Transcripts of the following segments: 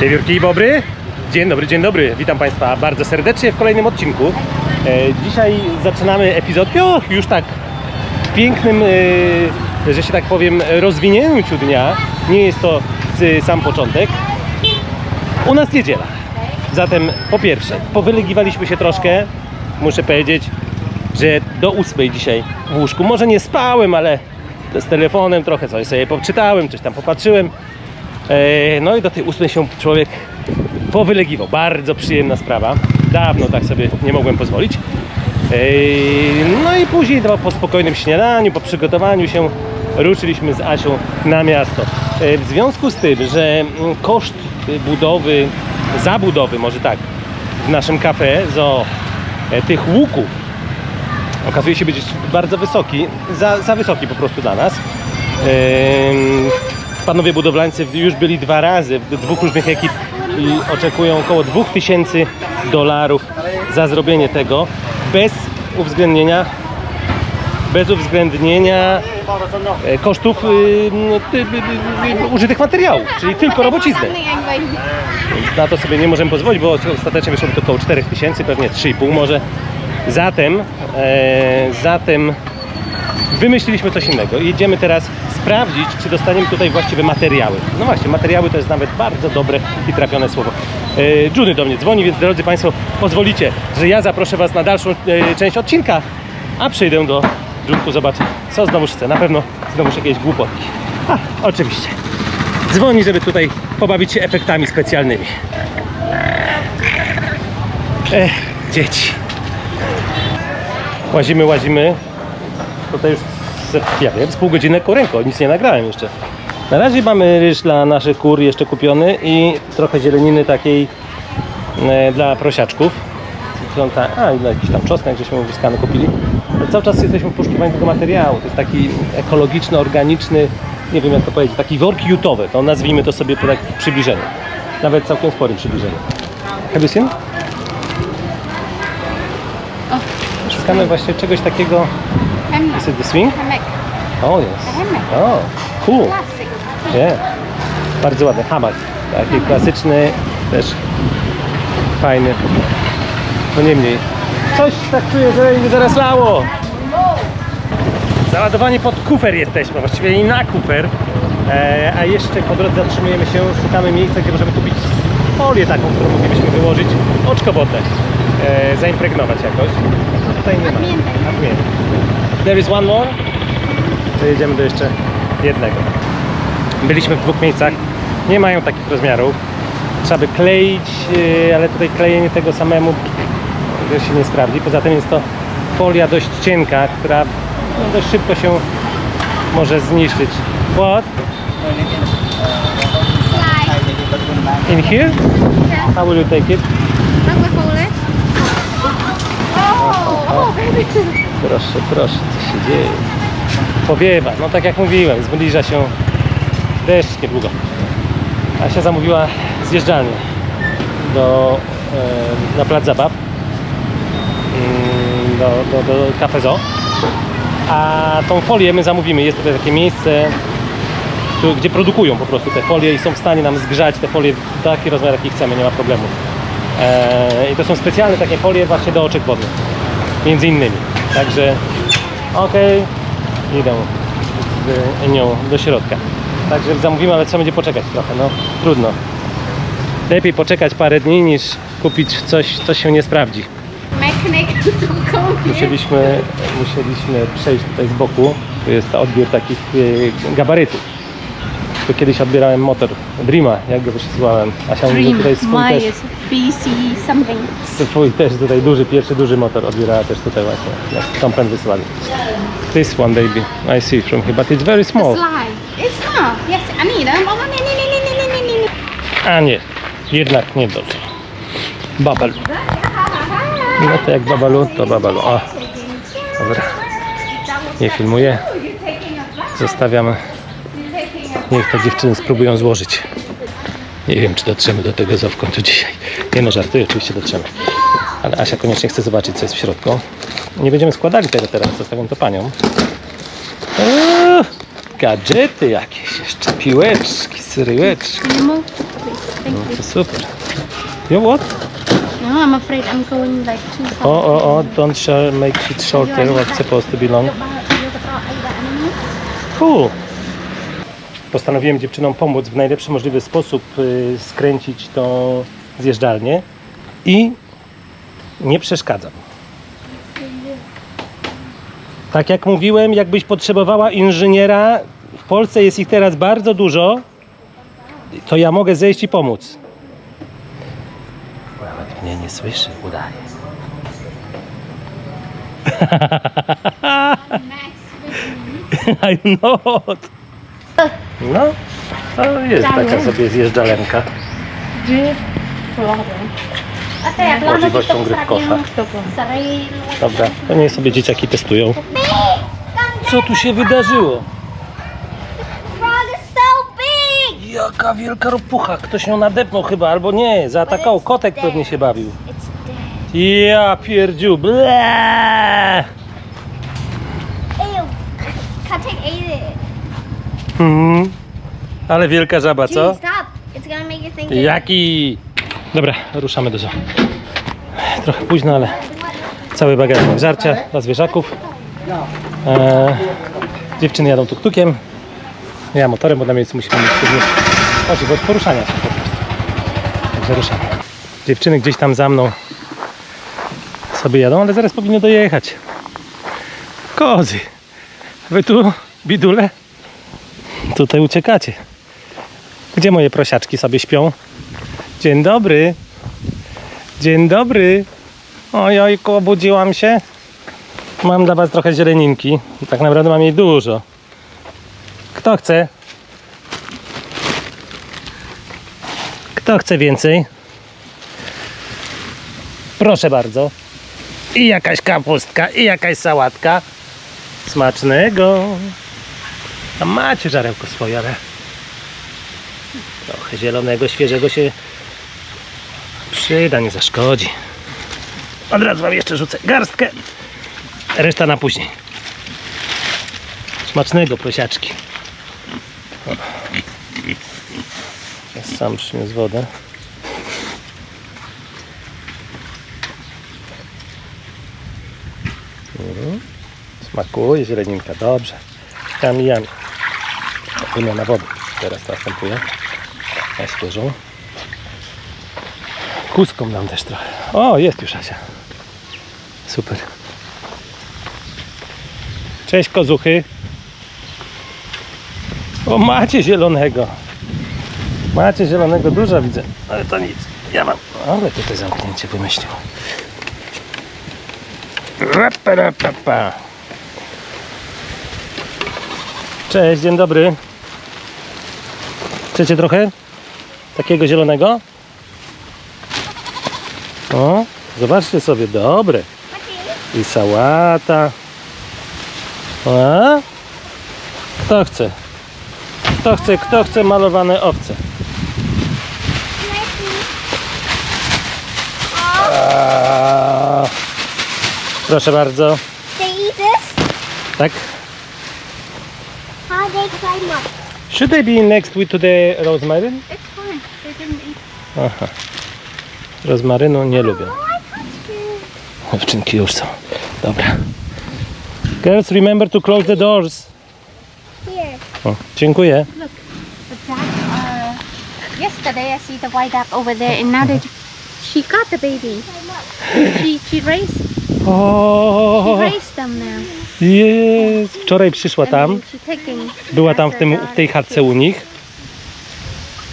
Wiewiórki Bobry. Dzień dobry, dzień dobry. Witam Państwa bardzo serdecznie w kolejnym odcinku. E, dzisiaj zaczynamy epizod, o, już tak pięknym, e, że się tak powiem, rozwinięciu dnia. Nie jest to y, sam początek. U nas niedziela. Zatem po pierwsze, powylegiwaliśmy się troszkę. Muszę powiedzieć, że do ósmej dzisiaj w łóżku. Może nie spałem, ale z telefonem trochę coś sobie poczytałem, coś tam popatrzyłem. E, No i do tej ósmej się człowiek powylegiwał. Bardzo przyjemna sprawa. Dawno tak sobie nie mogłem pozwolić. E, No i później po spokojnym śniadaniu, po przygotowaniu się ruszyliśmy z Asią na miasto. E, W związku z tym, że mm, koszt budowy, zabudowy może tak, w naszym kafe, e, tych łuków okazuje się być bardzo wysoki, za, za wysoki po prostu dla nas. Panowie budowlańcy już byli dwa razy w dwóch różnych ekip i oczekują około 2000 dolarów za zrobienie tego bez uwzględnienia bez uwzględnienia e, kosztów użytych materiałów, czyli tylko robocizny. Więc na to sobie nie możemy pozwolić, bo ostatecznie wyszło to około 4000, pewnie 3,5 może. Zatem, e, zatem wymyśliliśmy coś innego jedziemy teraz sprawdzić, czy dostaniemy tutaj właściwe materiały. No właśnie, materiały to jest nawet bardzo dobre i trafione słowo. Judy do mnie dzwoni, więc drodzy Państwo, pozwolicie, że ja zaproszę Was na dalszą e, część odcinka, a przyjdę do Junku, zobaczę, co znowu chce. Na pewno znowu jakieś głupotki. A, oczywiście. Dzwoni, żeby tutaj pobawić się efektami specjalnymi. Ech, dzieci. Łazimy, łazimy. Tutaj już, ja wiem, z pół godziny ręką, nic nie nagrałem jeszcze. Na razie mamy ryż dla naszych kur jeszcze kupiony i trochę zieleniny takiej e, dla prosiaczków. Ta, a, i jakiś tam czosnek, żeśmy uzyskany kupili. Ale cały czas jesteśmy w poszukiwaniu tego materiału. To jest taki ekologiczny, organiczny, nie wiem jak to powiedzieć, taki work jutowy. To nazwijmy to sobie tak w przybliżeniu. Nawet całkiem sporym przybliżeniu. Have you seen? Szukamy właśnie czegoś takiego. Hammock. Is it the swing? Hammock. O, jest. Hammock. O, cool. Classic. Nie. Bardzo ładny hamak. Taki klasyczny, też fajny. No niemniej. Coś tak czuję, że będzie zaraz lało. Załadowani pod kufer jesteśmy, właściwie i na kufer. E, a jeszcze po drodze zatrzymujemy się, szukamy miejsca, gdzie możemy kupić folię taką, którą moglibyśmy wyłożyć, oczkowodne, e, zaimpregnować jakoś. Tutaj nie ma. Admięte. There is one more. To jedziemy do jeszcze jednego. Byliśmy w dwóch miejscach, nie mają takich rozmiarów. Trzeba by kleić, yy, ale tutaj klejenie tego samemu się nie sprawdzi. Poza tym jest to folia dość cienka, która no, dość szybko się może zniszczyć. What? In here? How will you take it? Oh, oh, baby. Proszę, proszę, co się dzieje? Powiewa, no tak jak mówiłem, zbliża się deszcz niedługo. Asia zamówiła zjeżdżalnię do, na plac zabaw mm, do, do, do Zoo. A tą folię my zamówimy. Jest tutaj takie miejsce, gdzie produkują po prostu te folie i są w stanie nam zgrzać te folie w taki rozmiar, jaki chcemy, nie ma problemu. E, I to są specjalne takie folie właśnie do oczek wodnych. Między innymi. Także okej, idę z nią do środka. Także zamówimy, ale trzeba będzie poczekać trochę, no trudno. Lepiej poczekać parę dni niż kupić coś, co się nie sprawdzi. Musieliśmy, musieliśmy przejść tutaj z boku. Tu jest odbiór takich e, gabarytów. Tu kiedyś odbierałem motor Dreama, jak go wysyłałem. Asia mówi, że tutaj swój też, is BC something. swój też tutaj duży, pierwszy duży motor odbierała też tutaj właśnie. Jak Tompen wysłali. This one baby, I see from here, but it's very small. Slide. It's not. Yes, I need them. Oh, nie, nie, nie, nie, nie, nie, nie. A nie, jednak nie dobrze. Babalu. No to jak babalu, to babalu. O, dobra. Nie filmuję. Zostawiam. Niech te dziewczyny spróbują złożyć. Nie wiem, czy dotrzemy do tego zo w końcu dzisiaj. Nie no, żartuję, oczywiście dotrzemy. Ale Asia koniecznie chce zobaczyć, co jest w środku. Nie będziemy składali tego teraz, zostawiam to paniom. Eee, gadżety jakieś jeszcze, piłeczki, syryłeczki. No to super. You what? No, I'm afraid I'm going like too far. O, o, o, don't share, make it shorter, what's supposed to be long. Cool. Postanowiłem dziewczynom pomóc w najlepszy możliwy sposób y, skręcić tą zjeżdżalnię i nie przeszkadzam. Tak jak mówiłem, jakbyś potrzebowała inżyniera, w Polsce jest ich teraz bardzo dużo, to ja mogę zejść i pomóc. Nawet mnie nie słyszy, udaje. I'm not. No, to jest taka sobie zjeżdżalenka. Możliwością gry w kosza. Dobra, to niech sobie dzieciaki testują. Co tu się wydarzyło? Frog is so big! Jaka wielka ropucha. Ktoś ją nadepnął chyba, albo nie. Zaatakował. Kotek pewnie się bawił. Ja pierdziu. Ble! Hmm. Ale wielka żaba, co? Gee, stop. It's gonna make you think. it- Jaki? Dobra, ruszamy do zoo. Trochę późno, ale cały bagażnik żarcia dla zwierzaków. E, dziewczyny jadą tuk-tukiem. Ja motorem, bo na miejscu musimy mieć pewnie możliwość poruszania się po prostu. Także ruszamy. Dziewczyny gdzieś tam za mną sobie jadą, ale zaraz powinny dojechać. Kozy, wy tu, bidule? Tutaj uciekacie. Gdzie moje prosiaczki sobie śpią? Dzień dobry. Dzień dobry. Ojojku, obudziłam się. Mam dla Was trochę zieleninki. Tak naprawdę mam jej dużo. Kto chce? Kto chce więcej? Proszę bardzo. I jakaś kapustka, i jakaś sałatka. Smacznego. A macie żarełko swoje, ale trochę zielonego, świeżego się przyda, nie zaszkodzi. Od razu wam jeszcze rzucę garstkę. Reszta na później. Smacznego prosiaczki. Ja sam przyniósł wodę. Mhm. Smakuje zieleninka, dobrze. Tam i jami. Wymiana wody teraz następuje. Na świeżą. Kuską nam też trochę. O, jest już Asia. Super. Cześć kozuchy. O, macie zielonego. Macie zielonego dużo widzę. Ale to nic. Ja mam. Ale tutaj zamknięcie wymyślił. Rapa, rapa, pa. Cześć, dzień dobry. Chcecie trochę takiego zielonego? O, zobaczcie sobie, dobre. I sałata. A? Kto chce? Kto chce, kto chce malowane owce? A, proszę bardzo. Tak? How they climb up? Should they be next to the rosemary? It's fine. They didn't eat. Aha. Rozmarynu nie lubią. Oh, it. Dziewczynki już są. Dobra. Girls, remember to close the doors. Here. O, dziękuję. Look, the duck. Uh, yesterday I see the white duck over there, and now they, she got the baby. She she raised O, now. jest. Wczoraj przyszła tam, była tam w, tym, w tej chatce u nich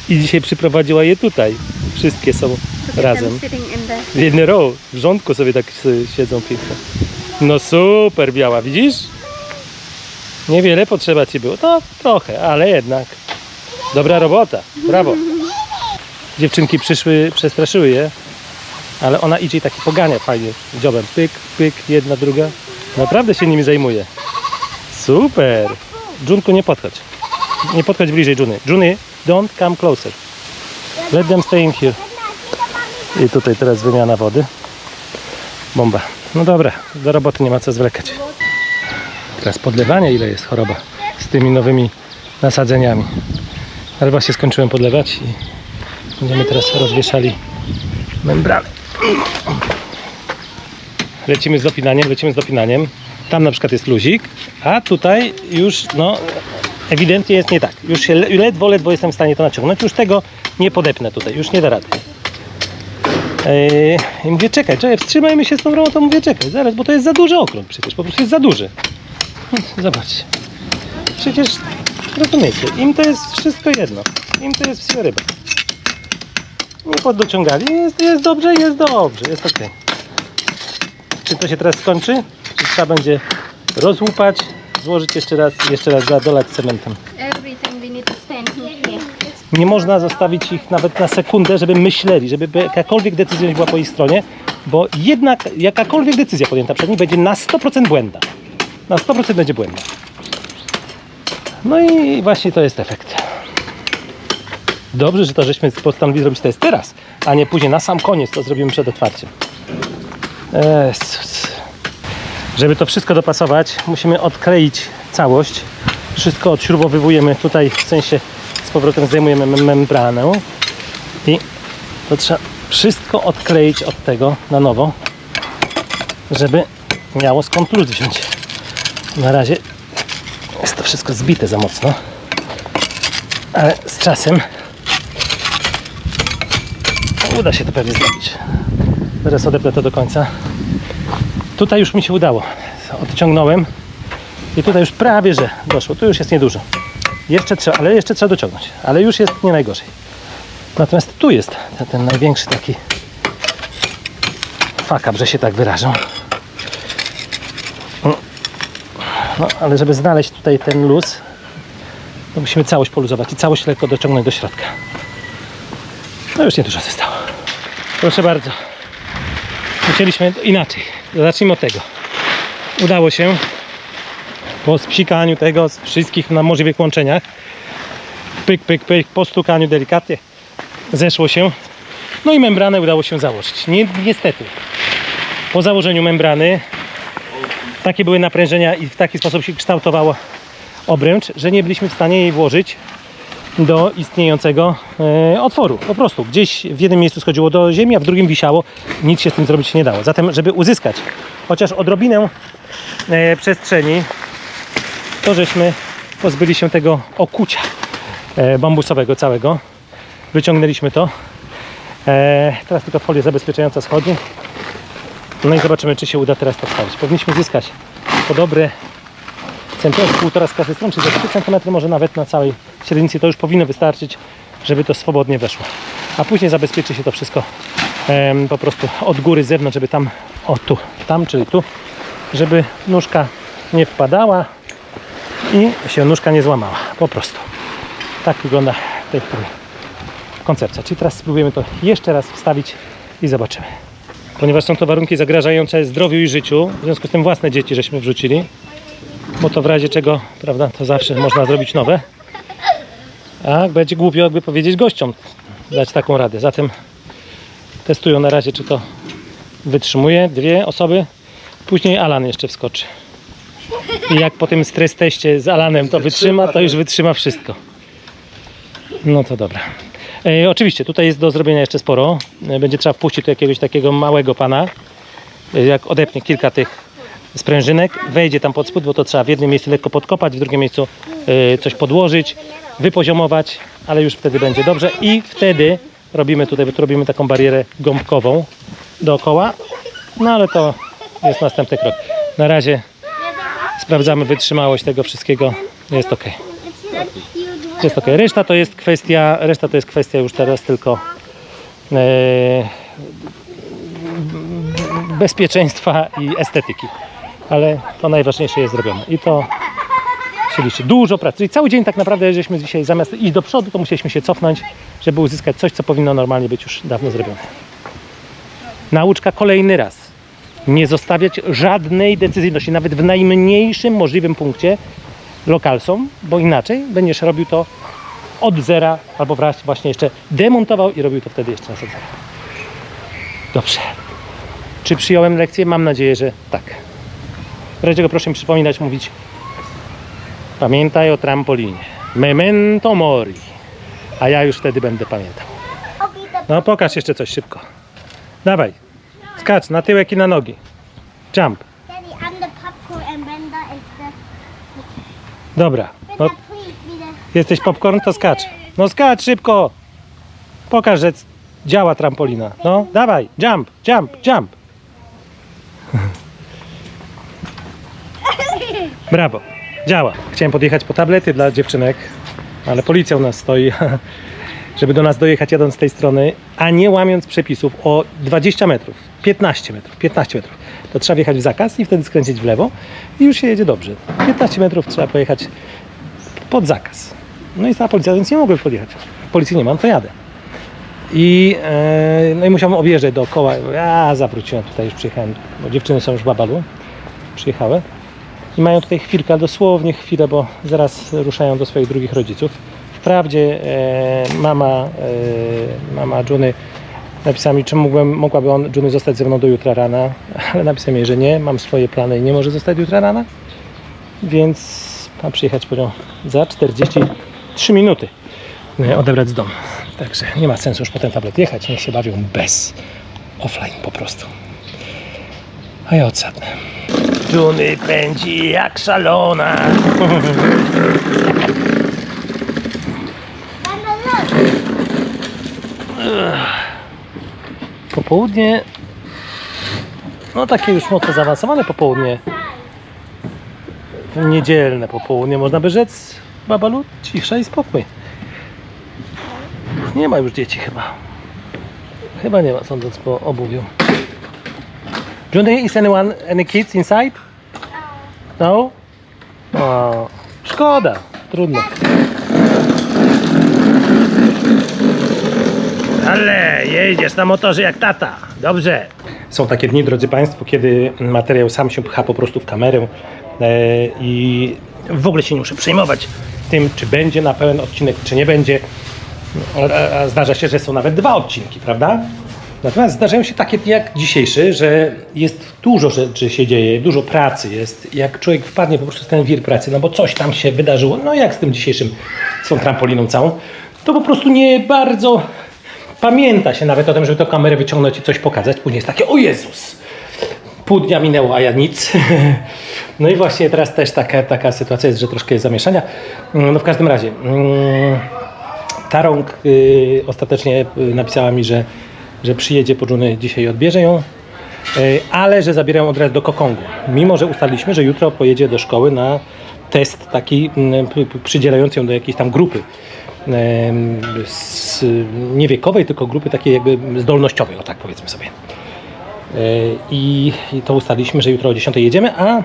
i dzisiaj przyprowadziła je tutaj. Wszystkie są razem. W jedny row, w rządku sobie tak siedzą pięknie. No super biała, widzisz? Niewiele potrzeba ci było. To trochę, ale jednak. Dobra robota, brawo. Dziewczynki przyszły, przestraszyły je, ale ona idzie i taki pogania fajnie dziobem. Pyk, pyk, jedna, druga. Naprawdę się nimi zajmuje. Super. Junku, nie podchodź. Nie podchodź bliżej Juny. Juny, don't come closer. Let them stay in here. I tutaj teraz wymiana wody. Bomba. No dobra, do roboty nie ma co zwlekać. Teraz podlewanie, ile jest choroba. tymi nowymi nasadzeniami. Ale właśnie skończyłem podlewać i będziemy teraz rozwieszali membrany. Lecimy z dopinaniem, lecimy z dopinaniem. Tam na przykład jest luzik, a tutaj już no ewidentnie jest nie tak. Już się le- ledwo, ledwo jestem w stanie to naciągnąć. Już tego nie podepnę tutaj, już nie da rady. Eee, I mówię, czekaj, czekaj, wstrzymajmy się z tą robotą. Mówię, czekaj, zaraz, bo to jest za duży okrąg przecież, po prostu jest za duży. Zobaczcie. Przecież, rozumiecie, im to jest wszystko jedno. Im to jest wsia ryba. Nie poddociągali, jest, jest dobrze, jest dobrze, jest ok. Czy to się teraz skończy? Czy trzeba będzie rozłupać, złożyć jeszcze raz, jeszcze raz zadolać cementem? Nie można zostawić ich nawet na sekundę, żeby myśleli, żeby jakakolwiek decyzja była po ich stronie, bo jednak jakakolwiek decyzja podjęta przez nich będzie na 100% błędna. Na 100% będzie błędna. No i właśnie to jest efekt. Dobrze, że to żeśmy postanowili zrobić test teraz, a nie później na sam koniec to zrobimy przed otwarciem. Jezus. Żeby to wszystko dopasować, musimy odkleić całość. Wszystko odśrubowywujemy tutaj, w sensie z powrotem zdejmujemy mem- membranę i to trzeba wszystko odkleić od tego na nowo, żeby miało skąd luz wziąć. Na razie jest to wszystko zbite za mocno, ale z czasem uda się to pewnie zrobić. Teraz odepnę to do końca. Tutaj już mi się udało. Odciągnąłem i tutaj już prawie, że doszło. Tu już jest niedużo. Jeszcze trzeba, ale jeszcze trzeba dociągnąć. Ale już jest nie najgorzej. Natomiast tu jest ten, największy taki fakap, że się tak wyrażę. No, ale żeby znaleźć tutaj ten luz, to musimy całość poluzować i całość lekko dociągnąć do środka. No już niedużo zostało. Proszę bardzo. Musieliśmy inaczej. Zacznijmy od tego. Udało się po spsikaniu tego z wszystkich na możliwych łączeniach. Pyk, pyk, pyk, po stukaniu delikatnie zeszło się. No i membranę udało się założyć. Ni niestety, po założeniu membrany takie były naprężenia i w taki sposób się kształtowała obręcz, że nie byliśmy w stanie jej włożyć do istniejącego e, otworu. Po prostu gdzieś w jednym miejscu schodziło do ziemi, a w drugim wisiało. Nic się z tym zrobić nie dało. Zatem, żeby uzyskać chociaż odrobinę e, przestrzeni, to żeśmy pozbyli się tego okucia e, bambusowego całego. Wyciągnęliśmy to. Teraz tylko folia zabezpieczająca schodzi. No i zobaczymy, czy się uda teraz to wstawić. Powinniśmy zyskać po dobre centymetr, półtora z każdej strony, czyli za 3 cm może nawet na całej średnicy to już powinno wystarczyć, żeby to swobodnie weszło. A później zabezpieczy się to wszystko em, po prostu od góry z zewnątrz, żeby tam, o tu, tam, czyli tu, żeby nóżka nie wpadała i się nóżka nie złamała. Po prostu. Tak wygląda tej chwili koncepcja. Czyli teraz spróbujemy to jeszcze raz wstawić i zobaczymy. Ponieważ są to warunki zagrażające zdrowiu i życiu, w związku z tym własne dzieci żeśmy wrzucili, bo to w razie czego, prawda, to zawsze można zrobić nowe. A będzie głupio jakby powiedzieć gościom dać taką radę. Zatem testują na razie, czy to wytrzymuje. Dwie osoby. Później Alan jeszcze wskoczy. I jak po tym stres teście z Alanem to wytrzyma, to już wytrzyma wszystko. No to dobra. E, oczywiście, tutaj jest do zrobienia jeszcze sporo. E, będzie trzeba wpuścić tu jakiegoś takiego małego pana. E, jak odepnie kilka tych sprężynek, wejdzie tam pod spód, bo to trzeba w jednym miejscu lekko podkopać, w drugim miejscu e, coś podłożyć, wypoziomować, ale już wtedy będzie dobrze. I wtedy robimy tutaj, bo tu robimy taką barierę gąbkową dookoła. No ale to jest następny krok. Na razie sprawdzamy wytrzymałość tego wszystkiego. Jest ok. Jest ok. Reszta to jest kwestia, reszta to jest kwestia już teraz tylko e, bezpieczeństwa i estetyki. Ale to najważniejsze jest zrobione. I to się liczy. Dużo pracy. Czyli cały dzień tak naprawdę, żeśmy dzisiaj zamiast iść do przodu, to musieliśmy się cofnąć, żeby uzyskać coś, co powinno normalnie być już dawno zrobione. Nauczka kolejny raz. Nie zostawiać żadnej decyzyjności, nawet w najmniejszym możliwym punkcie lokalsom, bo inaczej będziesz robił to od zera, albo właśnie jeszcze demontował i robił to wtedy jeszcze raz od zera. Dobrze. Czy przyjąłem lekcję? Mam nadzieję, że tak. W razie czego proszę mi przypominać, mówić Pamiętaj o trampolinie. Memento mori. A ja już wtedy będę pamiętał. No pokaż jeszcze coś szybko. Dawaj. Skacz na tyłek i na nogi. Jump. Dobra. No, jesteś popcorn, to skacz. No skacz szybko. Pokaż, że działa trampolina. No, dawaj. Jump, jump, jump. Brawo. Działa. Chciałem podjechać po tablety dla dziewczynek, ale policja u nas stoi, żeby do nas dojechać jadąc z tej strony, a nie łamiąc przepisów o 20 metrów, 15 metrów, 15 metrów. To trzeba wjechać w zakaz i wtedy skręcić w lewo i już się jedzie dobrze. 15 metrów trzeba pojechać pod zakaz. No i stała policja, więc nie mogłem podjechać. Policji nie mam, to jadę. I, e, no i musiałem objeżdżać dookoła. Ja zawróciłem tutaj, już przyjechałem, bo dziewczyny są już w Babalu. Przyjechały. I mają tutaj chwilkę, dosłownie chwilę, bo zaraz ruszają do swoich drugich rodziców. Wprawdzie e, mama, e, mama Juny napisała mi, czy mógłbym, mogłaby on, Juny zostać ze mną do jutra rana, ale napisałem jej, że nie, mam swoje plany i nie może zostać jutra rana, więc mam przyjechać po nią za 43 minuty e, odebrać z domu. Także nie ma sensu już po ten tablet jechać, niech się bawią bez offline po prostu. A ja odsadnę. Juny pędzi jak szalona. Popołudnie, no takie już mocno zaawansowane popołudnie. Niedzielne popołudnie, można by rzec, babalu, cisza i spokój. Nie ma już dzieci chyba. Chyba nie ma, sądząc po obuwiu. Judy, is anyone, any kids inside? No? O, szkoda, trudno. Ale jedziesz na motorze jak tata. Dobrze. Są takie dni, drodzy Państwo, kiedy materiał sam się pcha po prostu w kamerę e, i w ogóle się nie muszę przejmować tym, czy będzie na pełen odcinek, czy nie będzie. A, a zdarza się, że są nawet dwa odcinki, prawda? Natomiast zdarzają się takie dni jak dzisiejszy, że jest dużo rzeczy się dzieje, dużo pracy jest. Jak człowiek wpadnie po prostu w ten wir pracy, no bo coś tam się wydarzyło, no jak z tym dzisiejszym, z tą trampoliną całą, to po prostu nie bardzo pamięta się nawet o tym, żeby tę kamerę wyciągnąć i coś pokazać. Później jest takie, o Jezus, pół dnia minęło, a ja nic. No i właśnie teraz też taka, taka sytuacja jest, że troszkę jest zamieszania. No w każdym razie, mm, Tarąg y, ostatecznie y, napisała mi, że, że przyjedzie po Juny dzisiaj i odbierze ją, y, ale że zabierają od razu do Kokongu. Mimo, że ustaliliśmy, że jutro pojedzie do szkoły na test taki mm, przydzielający ją do jakiejś tam grupy. nie wiekowej, tylko grupy takiej jakby zdolnościowej, o tak powiedzmy sobie. E, I, I to ustaliliśmy, że jutro o 10 jedziemy, a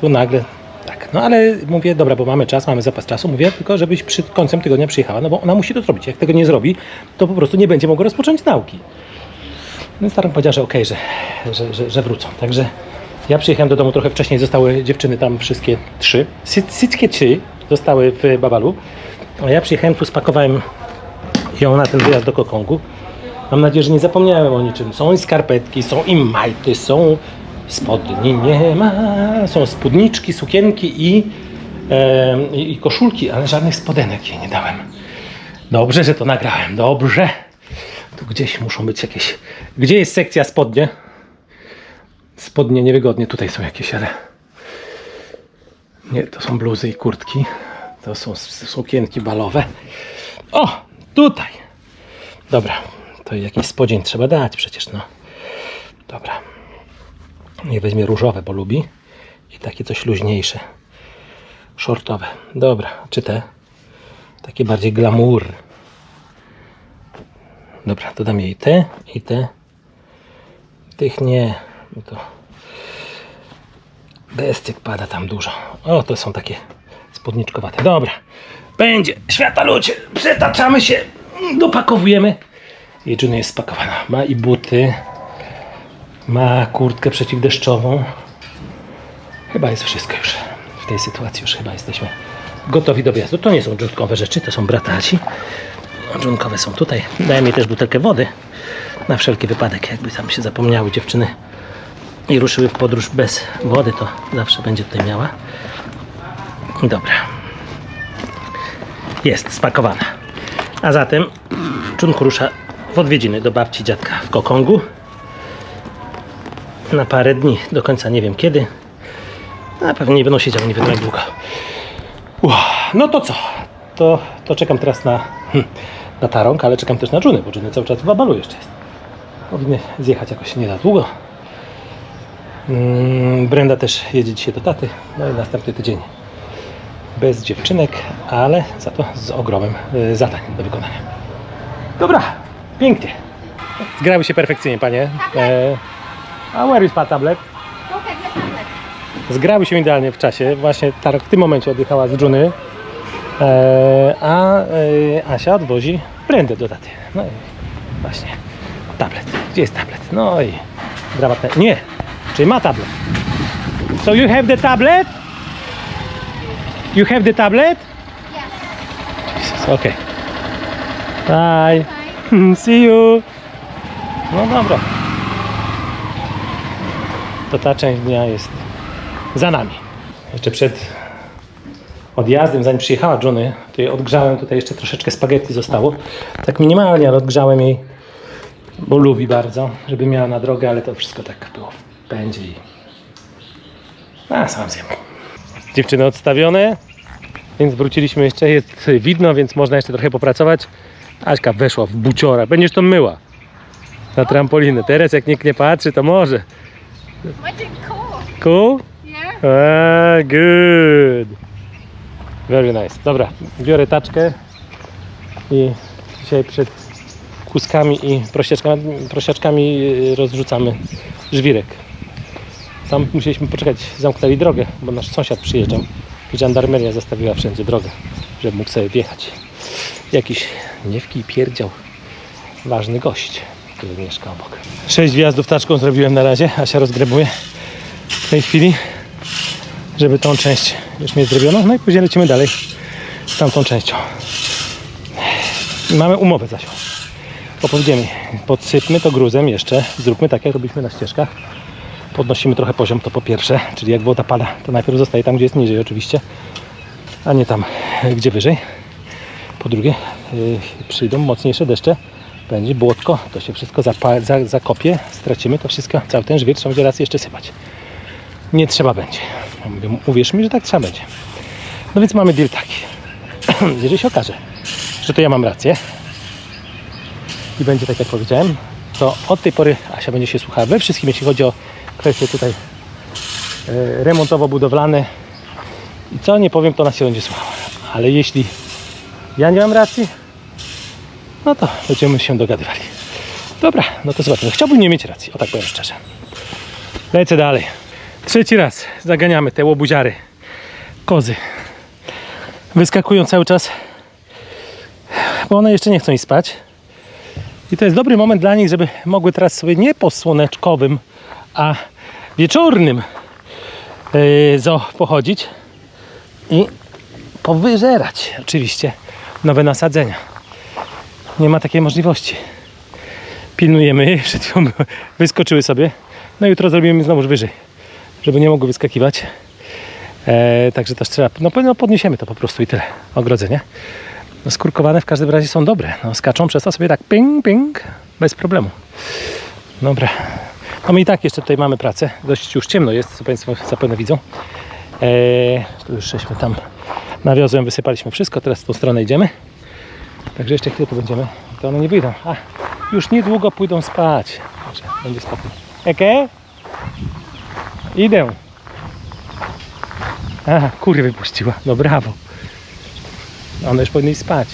tu nagle tak. No ale mówię, dobra, bo mamy czas, mamy zapas czasu, mówię tylko, żebyś przed końcem tygodnia przyjechała, no bo ona musi to zrobić. Jak tego nie zrobi, to po prostu nie będzie mogła rozpocząć nauki. Więc Tarek powiedział, że okej, że, że, że, że wrócą. Także ja przyjechałem do domu trochę wcześniej, zostały dziewczyny tam wszystkie trzy. Wszystkie trzy zostały w Babalu. A ja przyjechałem tu, spakowałem ją na ten wyjazd do Kokongu. Mam nadzieję, że nie zapomniałem o niczym. Są i skarpetki, są i majty, są spodni, nie ma. Są spódniczki, sukienki i, e, i koszulki, ale żadnych spodenek jej nie dałem. Dobrze, że to nagrałem. Dobrze. Tu gdzieś muszą być jakieś. Gdzie jest sekcja spodnie? Spodnie niewygodnie. Tutaj są jakieś, ale. Nie, to są bluzy i kurtki. To są sukienki balowe. O, tutaj. Dobra, to jakiś spodzień trzeba dać przecież, no. Dobra. Niech weźmie różowe, bo lubi. I takie coś luźniejsze. Shortowe. Dobra, czy te? Takie bardziej glamour. Dobra, to dam jej te i te. Tych nie. To Bestyk pada tam dużo. O, to są takie spódniczkowate. Dobra. Będzie. Świata ludzie. Przetaczamy się. Dopakowujemy. Juny jest spakowana. Ma i buty. Ma kurtkę przeciwdeszczową. Chyba jest wszystko już. W tej sytuacji już chyba jesteśmy gotowi do wjazdu. To nie są dżunkowe rzeczy, to są brataci. Dżunkowe są tutaj. Dałem jej też butelkę wody. Na wszelki wypadek, jakby tam się zapomniały dziewczyny i ruszyły w podróż bez wody, to zawsze będzie tutaj miała. Dobra. jest spakowana. A zatem Czunku rusza w odwiedziny do babci dziadka w Kokongu. Na parę dni, do końca nie wiem kiedy. A pewnie nie będą siedziały nie wiadomo jak długo. Ua, no to co? To, to czekam teraz na, hm, na tarąg, ale czekam też na Dżuny, bo Dżuny cały czas w Babalu jeszcze jest. Powinny zjechać jakoś nie za długo. Mm, Brenda też jedzie dzisiaj do taty. No i następny tydzień bez dziewczynek, ale za to z ogromem y, zadań do wykonania. Dobra, pięknie. Zgrały się perfekcyjnie, panie. E, a where is my tablet? Zgrały się idealnie w czasie. Właśnie Tarek w tym momencie odjechała z Dżuny, a e, Asia odwozi Brendę do taty. No i właśnie. Tablet. Gdzie jest tablet? No i dramatne. Nie! Czyli ma tablet. So you have the tablet? You have the tablet? Jesus, okay. Bye. See you. No dobra. To ta część dnia jest za nami. Jeszcze przed odjazdem, zanim przyjechała Johnny, to jej odgrzałem tutaj jeszcze troszeczkę spaghetti zostało. Tak minimalnie, ale odgrzałem jej, bo lubi bardzo, żeby miała na drogę, ale to wszystko tak było w pędzie i... A, sam zjem. Dziewczyny odstawione, więc wróciliśmy jeszcze, jest widno, więc można jeszcze trochę popracować. Aśka weszła w buciora, będziesz to myła na trampolinę. Teraz jak nikt nie patrzy, to może. Called? Cool? Yeah. Ah, good. Very nice. Dobra, biorę taczkę i dzisiaj przed kuskami i prosiaczkami, prosiaczkami y, rozrzucamy żwirek. Tam musieliśmy poczekać, zamknęli drogę, bo nasz sąsiad przyjeżdżał i żandarmeria zastawiła wszędzie drogę, żeby mógł sobie wjechać. Jakiś niewki pierdział ważny gość, który mieszka obok. Sześć wjazdów taczką zrobiłem na razie, Asia rozgrebuje w tej chwili żeby tą część już mieć zrobioną. No i później lecimy dalej z tamtą częścią. Mamy umowę Zasiu. Opowiedziemy, podsypmy to gruzem jeszcze, zróbmy tak jak robiliśmy na ścieżkach. Podnosimy trochę poziom, to po pierwsze, czyli jak woda pada, to najpierw zostaje tam, gdzie jest niżej oczywiście, a nie tam, gdzie wyżej. Po drugie, yy, przyjdą mocniejsze deszcze, będzie błotko, to się wszystko zakopie, stracimy to wszystko, cały ten żwir trzeba będzie raz jeszcze sypać nie trzeba będzie. Mówię, uwierz mi, że tak trzeba będzie. No więc mamy deal taki. Jeżeli się okaże, że to ja mam rację i będzie tak jak powiedziałem, to od tej pory Asia będzie się słuchała we wszystkim, jeśli chodzi o kwestie tutaj e, remontowo-budowlane. I co nie powiem, to ona się będzie słuchała. Ale jeśli ja nie mam racji, no to będziemy się dogadywali. Dobra, no to zobaczymy. Chciałbym nie mieć racji, o tak powiem szczerze. Lecę dalej. Trzeci raz zaganiamy te łobuziary, kozy. Wyskakują cały czas, bo one jeszcze nie chcą iść spać. I to jest dobry moment dla nich, żeby mogły teraz sobie nie po słoneczkowym, a wieczornym yy, zoo pochodzić i powyżerać oczywiście nowe nasadzenia. Nie ma takiej możliwości. Pilnujemy je, przed chwilą wyskoczyły sobie. No jutro zrobimy znowu wyżej żeby nie mogły wyskakiwać. E, także też trzeba, no, no podniesiemy to po prostu i tyle, ogrodzenie. No, skórkowane w każdym razie są dobre, no, skaczą przez to sobie tak ping, ping, bez problemu. Dobra, no my i tak jeszcze tutaj mamy pracę, dość już ciemno jest, co Państwo zapewne widzą. E, tu już żeśmy tam nawiozłem, wysypaliśmy wszystko, teraz w tą stronę idziemy. Także jeszcze chwilę tu będziemy, to one nie wyjdą. A, już niedługo pójdą spać, będzie spokój. Eke? Idę. A, kurę wypuściła. No brawo. One już powinny spać.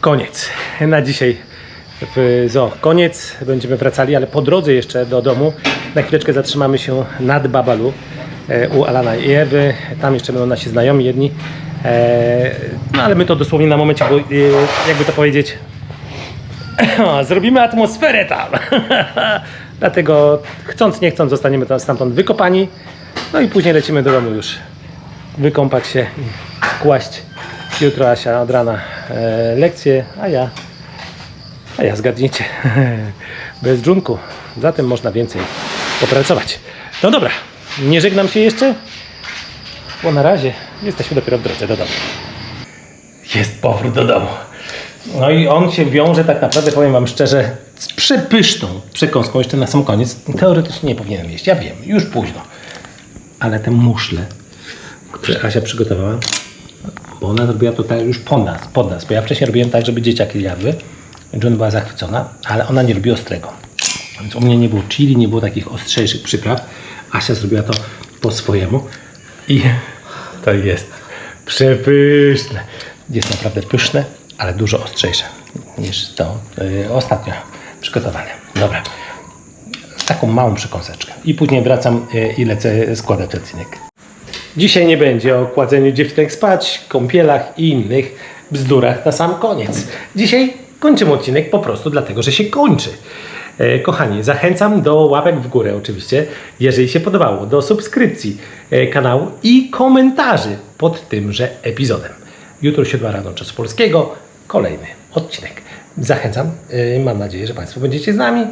Koniec. Na dzisiaj w zoo. Koniec. Będziemy wracali, ale po drodze jeszcze do domu na chwileczkę zatrzymamy się nad Babalu e, u Alana i Ewy. Tam jeszcze będą nasi znajomi jedni. E, No ale my to dosłownie na momencie, bo e, jakby to powiedzieć, zrobimy atmosferę tam. Dlatego chcąc, nie chcąc zostaniemy tam stamtąd wykopani. No i później lecimy do domu już wykąpać się i kłaść. Jutro Asia od rana e, lekcje, a ja, a ja zgadnijcie, bez dżunku. Zatem można więcej popracować. No dobra, nie żegnam się jeszcze, bo na razie jesteśmy dopiero w drodze do domu. jest powrót do domu. No i on się wiąże, tak naprawdę powiem Wam szczerze, z przepyszną przekąską jeszcze na sam koniec. Teoretycznie nie powinienem jeść, ja wiem, już późno. Ale te muszle, które Asia przygotowała, bo ona robiła to już po nas, pod nas, bo ja wcześniej robiłem tak, żeby dzieciaki jadły. John była zachwycona, ale ona nie lubi ostrego. Więc u mnie nie było chili, nie było takich ostrzejszych przypraw. Asia zrobiła to po swojemu i to jest przepyszne. Jest naprawdę pyszne, ale dużo ostrzejsze niż to yy, ostatnio przygotowane. Dobra, taką małą przekąseczkę. I później wracam yy, i lecę składać odcinek. Dzisiaj nie będzie o kładzeniu dziewczynek spać, kąpielach i innych bzdurach na sam koniec. Dzisiaj kończymy odcinek po prostu dlatego, że się kończy. E, Kochani, zachęcam do łapek w górę oczywiście, jeżeli się podobało, do subskrypcji e, kanału i komentarzy pod tymże epizodem. Jutro 7 rano czas polskiego, kolejny odcinek. Zachęcam, mam nadzieję, że Państwo będziecie z nami,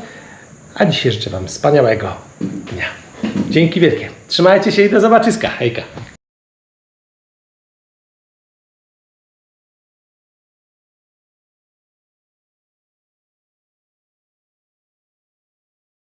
a dzisiaj życzę Wam wspaniałego dnia. Dzięki wielkie. Trzymajcie się i do zobaczyska. Hejka.